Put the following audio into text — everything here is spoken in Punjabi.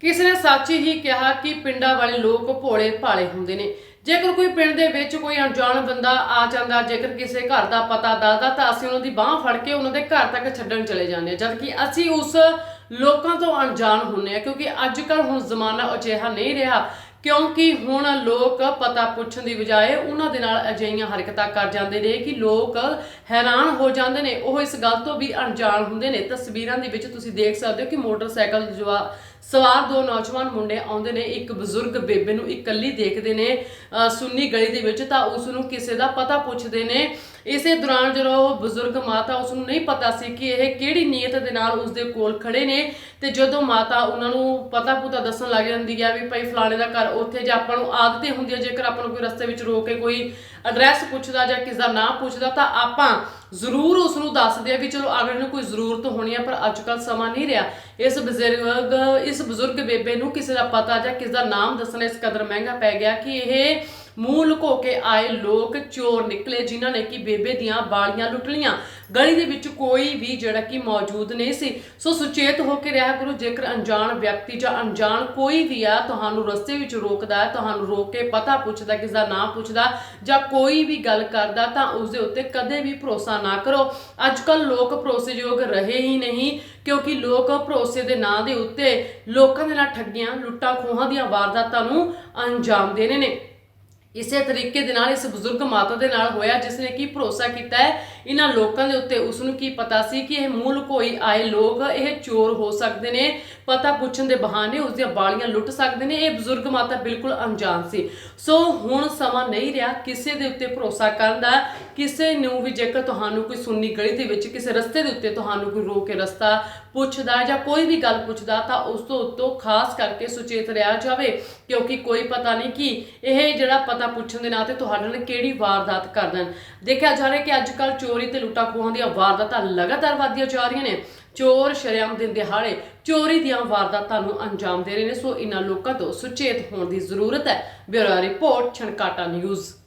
ਕਿਸੇ ਨੇ ਸੱਚ ਹੀ ਕਿਹਾ ਕਿ ਪਿੰਡਾਂ ਵਾਲੇ ਲੋਕ ਭੋਲੇ ਭਾਲੇ ਹੁੰਦੇ ਨੇ? ਜੇਕਰ ਕੋਈ ਪਿੰਡ ਦੇ ਵਿੱਚ ਕੋਈ ਅਣਜਾਣ ਬੰਦਾ ਆ ਜਾਂਦਾ, ਜੇਕਰ ਕਿਸੇ ਘਰ ਦਾ ਪਤਾ ਦੱਸਦਾ, ਤਾਂ ਅਸੀਂ ਉਹਨਾਂ ਦੀ ਬਾਹ ਫੜ ਕੇ ਉਹਨਾਂ ਦੇ ਘਰ ਤੱਕ ਛੱਡਣ ਚਲੇ ਜਾਂਦੇ ਹਾਂ। ਜਦਕਿ ਅਸੀਂ ਉਸ ਲੋਕਾਂ ਤੋਂ ਅਣਜਾਣ ਹੁੰਨੇ ਆ ਕਿਉਂਕਿ ਅੱਜ ਕੱਲ ਹੁਣ ਜ਼ਮਾਨਾ ਅਜਿਹਾ ਨਹੀਂ ਰਿਹਾ। ਕਿਉਂਕਿ ਹੁਣ ਲੋਕ ਪਤਾ ਪੁੱਛਣ ਦੀ ਬਜਾਏ ਉਹਨਾਂ ਦੇ ਨਾਲ ਅਜਿਹੀਆਂ ਹਰਕਤਾਂ ਕਰ ਜਾਂਦੇ ਨੇ ਕਿ ਲੋਕ ਹੈਰਾਨ ਹੋ ਜਾਂਦੇ ਨੇ। ਉਹ ਇਸ ਗੱਲ ਤੋਂ ਵੀ ਅਣਜਾਣ ਹੁੰਦੇ ਨੇ। ਤਸਵੀਰਾਂ ਦੇ ਵਿੱਚ ਤੁਸੀਂ ਦੇਖ ਸਕਦੇ ਹੋ ਕਿ ਮੋਟਰਸਾਈਕਲ ਜਵਾ, ਸਵਾਰ ਦੋ ਨੌਜਵਾਨ ਮੁੰਡੇ ਆਉਂਦੇ ਨੇ। ਇੱਕ ਬਜ਼ੁਰਗ ਬੇਬੇ ਨੂੰ ਇਕੱਲੀ ਦੇਖਦੇ ਨੇ ਅਹ ਸੁੰਨੀ ਗਲੀ ਦੇ ਵਿੱਚ ਤਾਂ ਉਸ ਨੂੰ ਕਿਸੇ ਦਾ ਪਤਾ ਪੁੱਛਦੇ ਨੇ। ਇਸੇ ਦੌਰਾਨ ਜਦੋਂ ਉਹ ਬਜ਼ੁਰਗ ਮਾਤਾ ਉਸ ਨੂੰ ਨਹੀਂ ਪਤਾ ਸੀ ਕਿ ਇਹ ਕਿਹੜੀ ਨੀਅਤ ਦੇ ਨਾਲ ਉਸ ਦੇ ਕੋਲ ਖੜੇ ਨੇ, ਤੇ ਜਦੋਂ ਮਾਤਾ ਉਹਨਾਂ ਨੂੰ ਪਤਾ ਪੁਤਾ ਦੱਸਣ ਲੱਗ ਜਾਂਦੀ ਹੈ ਵੀ ਭਾਈ ਫਲਾਣੇ ਦਾ ਘਰ ਉੱਥੇ ਜੇ ਆਪਾਂ ਨੂੰ ਆਦਤ ਹੀ ਹੁੰਦੀ ਹੈ ਜੇਕਰ ਆਪਾਂ ਨੂੰ ਕੋਈ ਰਸਤੇ ਵਿੱਚ ਰੋਕ ਕੇ ਕੋਈ ਐਡਰੈਸ ਪੁੱਛਦਾ ਜਾਂ ਕਿਸ ਦਾ ਨਾਮ ਪੁੱਛਦਾ, ਤਾਂ ਆਪਾਂ ਜ਼ਰੂਰ ਉਸ ਨੂੰ ਦੱਸਦੇ ਆ ਵੀ ਚਲੋ ਅਗਲੇ ਨੂੰ ਕੋਈ ਜ਼ਰੂਰਤ ਹੋਣੀ ਹੈ ਪਰ ਅੱਜ ਕੱਲ ਸਮਾਂ ਨਹੀਂ ਰਿਹਾ। ਇਸ ਬਜ਼ੁਰਗ ਇਸ ਬਜ਼ੁਰਗ ਬੇਬੇ ਨੂੰ ਕਿਸੇ ਦਾ ਪਤਾ ਜਾਂ ਕਿਸ ਦਾ ਨਾਮ ਦੱਸਣਾ ਇਸ ਕਦਰ ਮਹਿੰਗਾ ਪੈ ਗਿਆ ਕਿ ਇਹ ਮੂੰਹ ਲੁਕੋ ਕੇ ਆਏ ਲੋਕ ਚੋਰ ਨਿਕਲੇ ਜਿਨ੍ਹਾਂ ਨੇ ਕਿ ਬੇਬੇ ਦੀਆਂ ਬਾਲੀਆਂ ਲੁੱਟ ਲੀਆਂ ਗਲੀ ਦੇ ਵਿੱਚ ਕੋਈ ਵੀ ਜਿਹੜਾ ਕਿ ਮੌਜੂਦ ਨਹੀਂ ਸੀ। ਸੋ ਸੁਚੇਤ ਹੋ ਕੇ ਰਿਹਾ ਕਰੋ, ਜੇਕਰ ਅਣਜਾਣ ਵਿਅਕਤੀ ਜਾਂ ਅਣਜਾਣ ਕੋਈ ਵੀ ਆ, ਤੁਹਾਨੂੰ ਰਸਤੇ ਵਿੱਚ ਰੋਕਦਾ ਤੁਹਾਨੂੰ ਰੋਕ ਕੇ ਪਤਾ ਪੁੱਛਦਾ ਕਿਸ ਦਾ ਨਾਮ ਪੁੱਛਦਾ ਜਾਂ ਕੋਈ ਵੀ ਗੱਲ ਕਰਦਾ, ਤਾਂ ਉਸ ਦੇ ਉੱਤੇ ਕਦੇ ਵੀ ਭਰੋਸਾ ਨਾ ਕਰੋ। ਅੱਜ ਕੱਲ ਲੋਕ ਭਰੋਸੇਯੋਗ ਰਹੇ ਹੀ ਨਹੀਂ, ਕਿਉਂਕਿ ਲੋਕ ਭਰੋਸੇ ਦੇ ਨਾਂ ਦੇ ਉੱਤੇ ਲੋਕਾਂ ਦੇ ਨਾਲ ਠੱਗੀਆਂ ਲੁੱਟਾਂ ਖੋਹਾਂ ਦੀਆਂ ਵਾਰਦਾਤਾਂ ਨੂੰ ਅੰਜਾਮ ਦੇਣੇ ਨੇ। ਇਸੇ ਤਰੀਕੇ ਦੇ ਨਾਲ ਇਸ ਬਜ਼ੁਰਗ ਮਾਤਾ ਦੇ ਨਾਲ ਹੋਇਆ, ਜਿਸ ਨੇ ਕੀ ਭਰੋਸਾ ਕੀਤਾ ਹੈ? ਇਹਨਾਂ ਲੋਕਾਂ ਦੇ ਉੱਤੇ ਉਸ ਨੂੰ ਕੀ ਪਤਾ ਸੀ ਕਿ ਇਹ ਮੂਲ ਕੋਈ ਆਏ ਲੋਕ, ਇਹ ਚੋਰ ਹੋ ਸਕਦੇ ਨੇ, ਪਤਾ ਪੁੱਛਣ ਦੇ ਬਹਾਨੇ ਉਸ ਦੀਆਂ ਬਾਲੀਆਂ ਲੁੱਟ ਸਕਦੇ ਨੇ, ਇਹ ਬਜ਼ੁਰਗ ਮਾਤਾ ਬਿਲਕੁਲ ਅਣਜਾਣ ਸੀ। ਸੋ ਹੁਣ ਸਮਾਂ ਨਹੀਂ ਰਿਹਾ ਕਿਸੇ ਦੇ ਉੱਤੇ ਭਰੋਸਾ ਕਰਨ ਦਾ, ਕਿਸੇ ਨੂੰ ਵੀ ਜੇਕਰ ਤੁਹਾਨੂੰ ਕੋਈ ਸੁੰਨੀ ਗਲੀ ਦੇ ਵਿੱਚ, ਕਿਸੇ ਰਸਤੇ ਦੇ ਉੱਤੇ ਤੁਹਾਨੂੰ ਕੋਈ ਰੋਕ ਕੇ ਰਸਤਾ ਪੁੱਛਦਾ ਜਾਂ ਕੋਈ ਵੀ ਗੱਲ ਪੁੱਛਦਾ, ਤਾਂ ਉਸ ਤੋਂ ਉੱਤੋਂ ਖਾਸ ਕਰਕੇ ਸੁਚੇਤ ਰਿਹਾ ਜਾਵੇ, ਕਿਉਂਕਿ ਕੋਈ ਪਤਾ ਨਹੀਂ ਕਿ ਇਹ ਜਿਹੜਾ ਪਤਾ ਪੁੱਛਣ ਦੇ ਨਾਂ ਤੇ ਤੁਹਾਡੇ ਨਾਲ ਕਿਹੜੀ ਵਾਰਦਾਤ ਕਰ ਦੇਣ ਦੇਖਿਆ ਜਾ ਰਿਹਾ ਕਿ ਅੱਜ ਕੱਲ ਚੋਰੀ ਤੇ ਲੁੱਟਾਂ ਖੋਹਾਂ ਦੀਆਂ ਵਾਰਦਾਤਾਂ ਲਗਾਤਾਰ ਵਧਦੀਆਂ ਜਾ ਰਹੀਆਂ ਨੇ। ਚੋਰ ਸ਼ਰੇਆਮ ਦਿਨ ਦਿਹਾੜੇ ਚੋਰੀ ਦੀਆਂ ਵਾਰਦਾਤਾਂ ਨੂੰ ਅੰਜਾਮ ਦੇ ਰਹੇ ਨੇ, ਸੋ ਇਹਨਾਂ ਲੋਕਾਂ ਤੋਂ ਸੁਚੇਤ ਹੋਣ ਦੀ ਜ਼ਰੂਰਤ ਹੈ। Bureau report, Chhankata news.